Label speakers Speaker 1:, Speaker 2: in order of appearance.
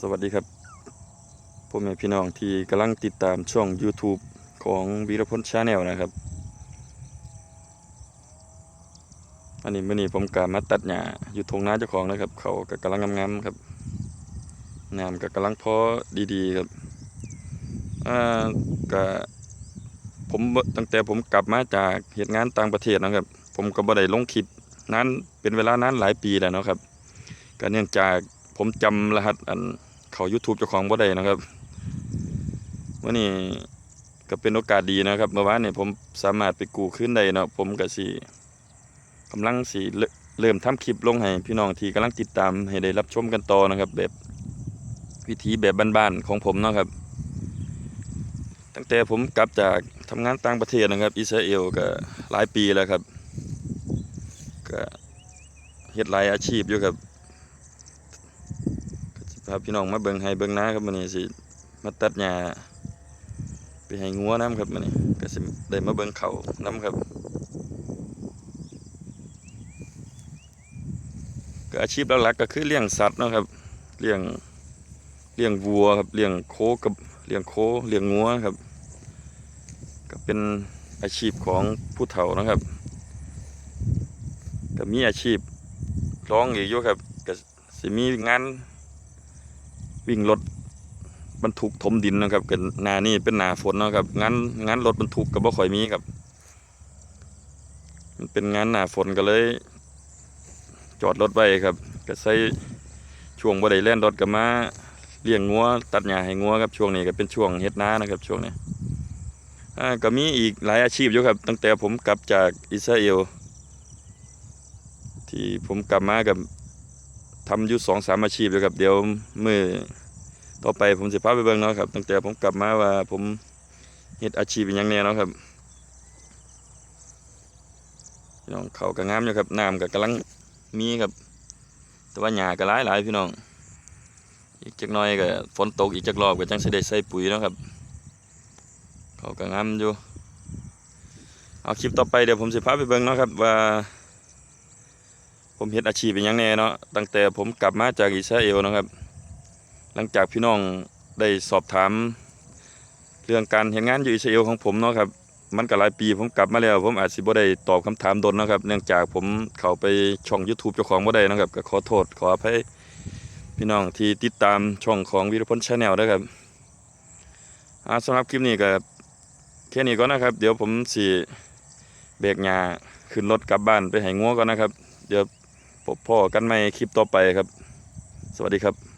Speaker 1: สวัสดีครับพ่อแม่พี่น้องที่กำลังติดตามช่อง YouTube ของวีรพลชาแนลนะครับ อันนี้มื่อนี้ผมกามาตัดหญ้าอยู่ทงนาเจ้าของนะครับ เขาก็กำลังงามๆครับน้ำก็กำลังพอดีๆครับอ่าก็ผมตั้งแต่ผมกลับมาจากเหตุงานต่างประเทศนะครับ ผมก็บ่ได้ลงคลิปนั้นเป็นเวลานานหลายปีแล้วเนาะครับก็เนื่องจาก ผมจำรหัสอันเขา YouTube เจ้าของบ่ได้นะครับวันนี้ก็เป็นโอกาสดีนะครับ เมื่อวานเนี่ยผมสามารถไปกู้คืนได้เนาะผมก็สิกำลังสิเริ่มเริ่มทำคลิปลงให้พี่น้องที่กำลังติดตามให้ได้รับชมกันต่อนะครับ แบบวิธีแบบบ้านๆของผมเนาะครับ ตั้งแต่ผมกลับจากทำงานต่างประเทศนะครับ อิสราเอลก็หลายปีแล้วครับ ก็เฮ็ดหลายอาชีพอยู่ครับ พาพี่น้องมาเบิ่งให้เบิ่งนาครับมื้อนี้สิมาตัดหญ้าไปให้งัวน้ำครับมื้อนี้ก็สิได้มาเบิ่งเขาน้ำครับก็อาชีพหลักๆก็คือเลี้ยงสัตว์นะครับเลี้ยงเลี้ยงวัวครับเลี้ยงโคกับเลี้ยงโคเลี้ยงงัวครับ ก็เป็นอาชีพของผู้เฒ่านะครับก็มีอาชีพร้องอีกอยู่ครับก็สิมีงาน วิ่งรถบรรทุกถมดินนะครับกันหนานี่เป็นหนาฝนนะครับงานงานรถบรรทุกก็บ่ค่อยมีครับ มันเป็นงานหนาฝนก็เลย จอดรถไว้ครับ ก็ใส่ช่วงบ่ได้แล่นรถก็มาเลี้ยงงัวตัดหญ้าให้งัวครับช่วงนี้ก็เป็นช่วงเฮ็ดนานะครับ ช่วงนี้อ่าก็มีอีกหลายอาชีพอยู่ครับ ตั้งแต่ผมกลับจากอิสราเอลที่ผมกลับมากับ ทำอยู่สองสามอาชีพเลยครับ เดี๋ยวมือต่อไปผมจะพาไปเบิ่งเนาะครับ ตั้งแต่ผมกลับมาว่าผมเฮ็ดอาชีพเป็นยังแน่เนาะครับพี่น้องเขาก็งามอยู่ครับน้ำก็กำลังมีครับ แต่ว่าหญ้าก็หลายหลายพี่น้อง อีกจักหน่อยก็ฝนตกอีกจักรอบก็จังสิได้ใส่ปุ๋ยเนาะครับ เขาก็งามอยู่ เอาคลิปต่อไปเดี๋ยวผมสิพาไปเบิ่งเนาะครับว่า ผมเฮ็ดอาชีพเป็นยังแน่เนาะตั้งแต่ผมกลับมาจากอิสราเอลนะครับ หลังจากพี่น้องได้สอบถาม เรื่องการเห็นงานอยู่อิสราเอลของผมเนาะครับมันก็หลายปีผมกลับมาแล้ว ผมอาจสิบ่ได้ตอบคำถามดนนะครับ เนื่องจากผมเข้าไปช่อง YouTube เจ้าของบ่ได้นะครับก็ขอโทษขออภัยพี่น้องที่ติดตามช่องของวีรพลชาแนลด้วยครับอาสำหรับคลิปนี้ก็แค่นี้ก่อนนะครับ เดี๋ยวผมสิเบรกหญ้าขึ้นรถกลับบ้านไปให้งัวก่อนนะครับ เดี๋ยว พบพ่อกันใหม่คลิปต่อไปครับ สวัสดีครับ